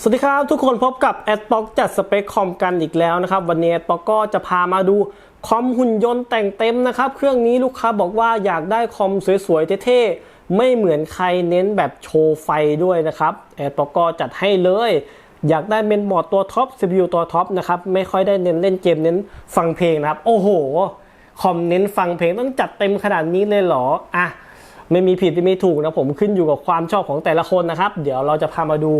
สวัสดีครับทุกคนพบกับแอดบ็อกจัดสเปคคอมกันอีกแล้วนะครับ วันนี้แอดบ็อกก็จะพามาดูคอมหุ่นยนต์แต่งเต็มนะครับ เครื่องนี้ลูกค้าบอกว่าอยากได้คอมสวยๆเท่ๆไม่เหมือนใครเน้นแบบโชว์ไฟด้วยนะครับแอดบ็อกก็จัดให้เลย อยากได้เมนบอร์ดตัวท็อป CPU ตัวท็อปนะครับไม่ค่อยได้เน้นเล่นเกมเน้นฟังเพลงนะครับ โอ้โหคอมเน้นฟังเพลงต้องจัดเต็มขนาดนี้เลยเหรออะไม่มีผิดไม่มีถูกนะผมขึ้นอยู่กับความชอบของแต่ละคนนะครับ เดี๋ยวเราจะพามาดู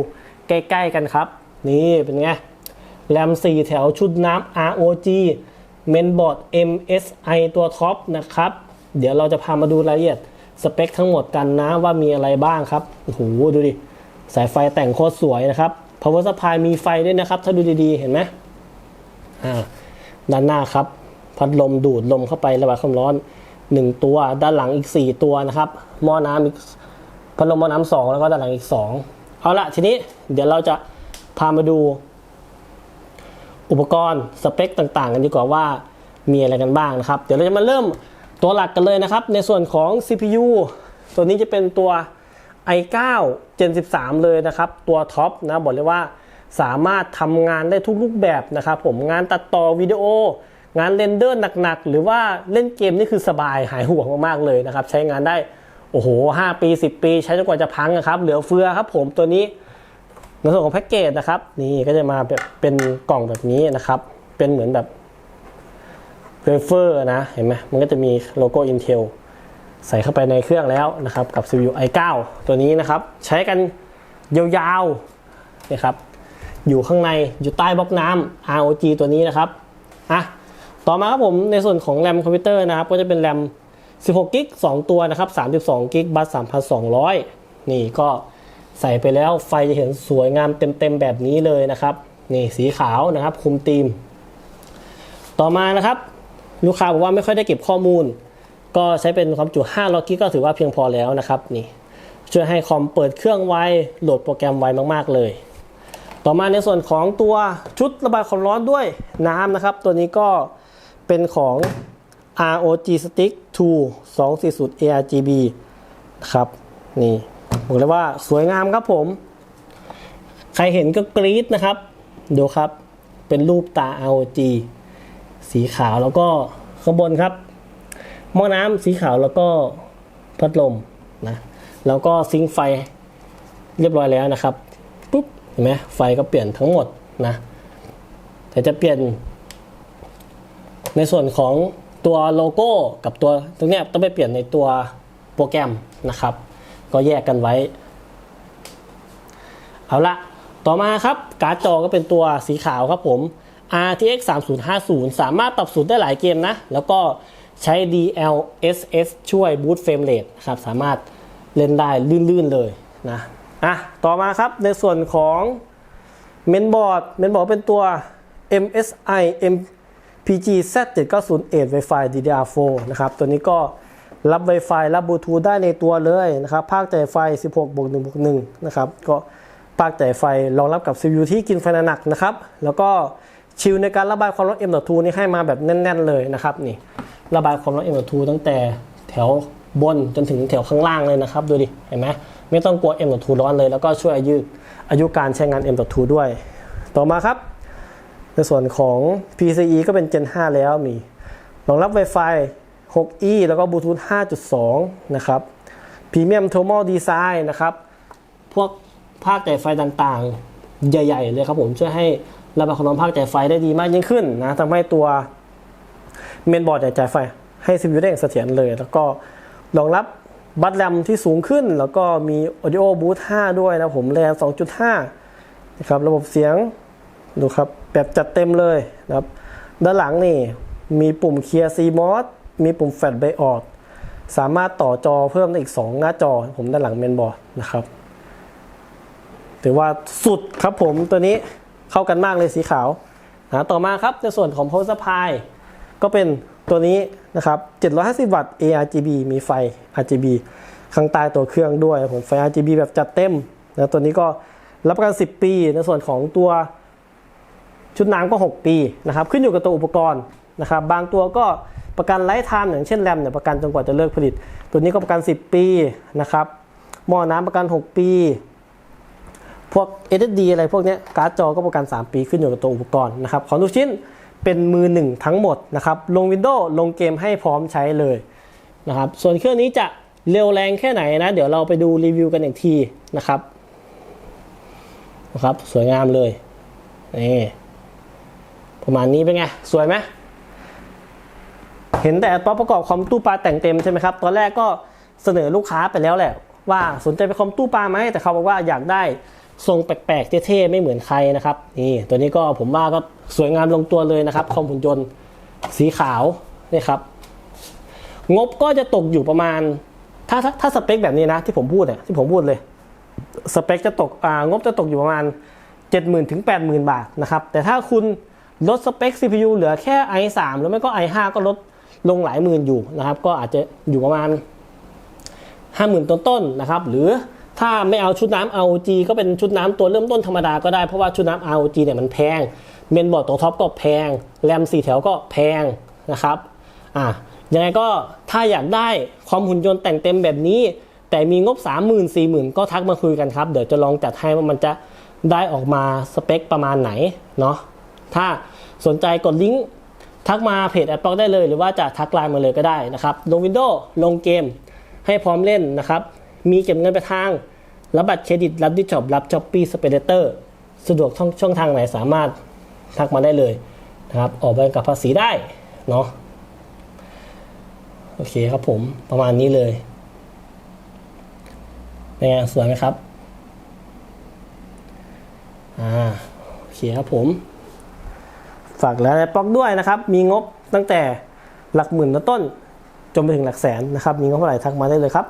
ใกล้ ๆ กันครับ นี่เป็นไงแรม 4 แถวชุดน้ำ ROG เมนบอร์ด MSI ตัวท็อปนะครับ เดี๋ยวเราจะพามาดูรายละเอียดสเปคทั้งหมดกันนะว่ามีอะไรบ้างครับ โอ้โห ดูดิ สายไฟแต่งโคตรสวยนะครับ power supply มีไฟด้วยนะครับ ถ้าดูดีๆ เห็นไหมอ่า ด้านหน้าครับ พัดลมดูดลมเข้าไประบายความร้อน 1 ตัว ด้านหลังอีก 4 ตัวนะครับ หม้อน้ำอีก พัดลมหม้อน้ำสองแล้วก็ด้านหลังอีก 2 เอาละทีนี้เดี๋ยวเราจะพามาดู อุปกรณ์สเปคต่างๆ กันดีกว่าว่ามีอะไรกันบ้างนะครับ เดี๋ยวเราจะมาเริ่มตัวหลักกันเลยนะครับ ในส่วนของ CPU ตัวนี้จะเป็นตัว i9 Gen 13 เลยนะครับ ตัวท็อปนะบอกเลยว่าสามารถทำงานได้ทุกรูปแบบนะครับผมงานตัดต่อวิดีโอ งานเรนเดอร์หนักๆ หรือว่าเล่นเกมนี่คือสบายหายห่วงมากๆเลยนะครับ ใช้งานได้ โอ้โห 5 ปี 10 ปี ใช้จนกว่าจะพังนะครับ เหลือเฟือครับผมตัวนี้ในส่วนของแพ็กเกจนะครับ นี่ก็จะมาแบบเป็นกล่องแบบนี้นะครับ เป็นเหมือนแบบเวเฟอร์นะ เห็นไหมมันก็จะมีโลโก้ Intel ใส่เข้าไปในเครื่องแล้วนะครับ กับ CPU i9 ตัวนี้นะครับ ใช้กันยาวๆนะครับ อยู่ข้างในอยู่ใต้บล็อกน้ำ ROG ตัวนี้นะครับอะต่อมาครับผมในส่วนของแรมคอมพิวเตอร์นะครับ ก็จะเป็นแรม 16กิก2ตัวนะครับ32กิกบัส3,200 นี่ก็ใส่ไปแล้วไฟจะเห็นสวยงามเต็มๆแบบนี้เลยนะครับ นี่สีขาวนะครับคุมธีม ต่อมานะครับ ลูกค้าบอกว่าไม่ค่อยได้เก็บข้อมูล ก็ใช้เป็นความจุ500กิกก็ถือว่าเพียงพอแล้วนะครับนี่ช่วยให้คอมเปิดเครื่องไวโหลดโปรแกรมไวมากๆเลย ต่อมาในส่วนของตัวชุดระบายความร้อนด้วยน้ำนะครับ ตัวนี้ก็เป็นของ ROG Stick 2 240 ARGB ครับนี่บอกเลยว่าสวยงามครับผม ใครเห็นก็กรี๊ดนะครับ ดูครับเป็นรูปตา ROG สีขาวแล้วก็ข้างบนครับหม้อน้ำสีขาวแล้วก็พัดลมนะแล้วก็ซิงค์ไฟเรียบร้อยแล้วนะครับปุ๊บเห็นไหมไฟก็เปลี่ยนทั้งหมดนะแต่จะเปลี่ยนในส่วนของ ตัวโลโก้กับตัวตรงนี้ต้องไปเปลี่ยนในตัวโปรแกรมนะครับ ก็แยกกันไว้ เอาละต่อมาครับการ์ดจอก็เป็นตัวสีขาวครับผม RTX 3050 สามารถปรับสูตรได้หลายเกมนะ แล้วก็ใช้ DLSS ช่วยบูต frame rate ครับ สามารถเล่นได้ลื่นๆเลยนะอะต่อมาครับในส่วนของเมนบอร์ดเมนบอร์ดเป็นตัว MSI M PGZ7908 Wi-Fi DDR4 นะครับ ตัวนี้ก็รับ Wi-Fi รับบลูทูธได้ในตัวเลยนะครับ ภาคจ่ายไฟ 16บวก1บวก1นะครับ ก็ภาคจ่ายไฟรองรับกับ CPU ที่กินไฟหนักนะครับ แล้วก็ชิลในการระบายความร้อน M.2 นี่ให้มาแบบแน่น ๆ เลยนะครับนี่ระบายความร้อน M.2 ตั้งแต่แถวบนจนถึงแถวข้างล่างเลยนะครับ ดูดิเห็นไหมไม่ต้องกลัว M.2 ร้อนเลย แล้วก็ช่วยอายุอายุการใช้งาน M.2 ด้วย ต่อมาครับ ในส่วนของ PCIe ก็เป็น Gen 5 แล้วมีรองรับ Wi-Fi 6E แล้วก็บลูทูธ5.2 นะครับ Premium Thermal Design นะครับ พวกภาคจ่ายไฟต่างๆ ใหญ่ ๆ เลยครับผม ช่วยให้ระบายความร้อนภาคจ่ายไฟได้ดีมากยิ่งขึ้นนะทำให้ตัวเมนบอร์ดจ่ายไฟให้ CPU ได้อย่างเสถียรเลย แล้วก็รองรับบัตรแรมที่สูงขึ้น แล้วก็มี Audio Boost 5 ด้วยนะผมแรม2.5 นะครับ ระบบเสียง ดูครับ แบบจัดเต็มเลยนะครับ ด้านหลังนี่มีปุ่มเคลียร์ CMOS มีปุ่มแฟลชไบออดสามารถต่อจอเพิ่มได้อีก 2 หน้าจอ ผมด้านหลังเมนบอร์ดนะครับ ถือว่าสุดครับผมตัวนี้เข้ากันมากเลยสีขาวนะต่อมาครับในส่วนของ power supply ก็เป็นตัวนี้นะครับ 750 วัตต์ ARGB มีไฟ RGB ข้างใต้ตัวเครื่องด้วยผมไฟ RGB แบบจัดเต็มนะตัวนี้ก็รับประกัน 10 ปี ในส่วนของตัว ชุดน้ำก็ 6 ปีนะครับ ขึ้นอยู่กับตัวอุปกรณ์นะครับ บางตัวก็ประกันไลฟ์ไทม์อย่างเช่นแรมเนี่ยประกันจนกว่าจะเลิกผลิต ตัวนี้ก็ประกัน 10 ปีนะครับหม้อน้ำประกัน 6 ปี พวก SSD อะไรพวกนี้การ์ดจอก็ประกัน 3 ปีขึ้นอยู่กับตัวอุปกรณ์นะครับ ของทุกชิ้นเป็นมือหนึ่งทั้งหมดนะครับ ลง Windows ลงเกมให้พร้อมใช้เลยนะครับ ส่วนเครื่องนี้จะเร็วแรงแค่ไหนนะ เดี๋ยวเราไปดูรีวิวกันอีกทีนะครับนะครับ สวยงามเลยนี่ ประมาณนี้เป็นไง สวยไหมเห็นแต่ป๊อปประกอบคอมตู้ปลาแต่งเต็มใช่ไหมครับ ตอนแรกก็เสนอลูกค้าไปแล้วแหละ ว่าสนใจไปคอมตู้ปลาไหมแต่เขาบอกว่าอยากได้ทรงแปลกๆเท่ๆไม่เหมือนใครนะครับนี่ตัวนี้ก็ผมว่าก็สวยงามลงตัวเลยนะครับคอมหุ่นยนต์สีขาวนี่ครับ งบก็จะตกอยู่ประมาณ ถ้าถ้าถ้าสเปคแบบนี้นะที่ผมพูดเนี่ยที่ผมพูดเลยสเปคจะตกอ่างบจะตกอยู่ประมาณ 70,000ถึง80,000 บาทนะครับแต่ถ้าคุณ ลดสเปค CPU เหลือแค่ i3 หรือไม่ก็ i5 ก็ลดลงหลายหมื่นอยู่นะครับ ก็อาจจะอยู่ประมาณ 50,000 ต้นๆนนะครับ หรือถ้าไม่เอาชุดน้ำ ROG ก็เป็นชุดน้ำตัวเริ่มต้นธรรมดาก็ได้ เพราะว่าชุดน้ำ ROG เนี่ยมันแพง เมนบอร์ดตัวท็อปก็แพง แรม 4 แถวก็แพงนะครับอะยังไงก็ถ้าอยากได้ความหุ่นยนต์แต่งเต็มแบบนี้ แต่มีงบ 30,000 40,000 ก็ทักมาคุยกันครับ เดี๋ยวจะลองจัดให้ว่ามันจะได้ออกมาสเปคประมาณไหนเนาะ ถ้าสนใจกดลิงก์ทักมาเพจแอด o ็อกได้เลย หรือว่าจะทักไลน์มาเลยก็ได้นะครับ ลง Windows ลงเกมให้พร้อมเล่นนะครับ มีเก็บเงินไปทาง รับบัตรเครดิต รับดิช็อปรับช้อปปี้สเปเดเตอร์สะดวกช่องช่องทางไหนสามารถทักมาได้เลยนะครับ ออกใบกับภาษีได้เนาะโอเคครับผมประมาณนี้เลยเป็นไงสวยไหมครับ อ่าโอเคครับผมากแล้วป๊อกด้วยนะครับ มีงบตั้งแต่หลักหมื่นต้นจนไปถึงหลักแสนนะครับ มีงบเท่าไหร่ทักมาได้เลยครับ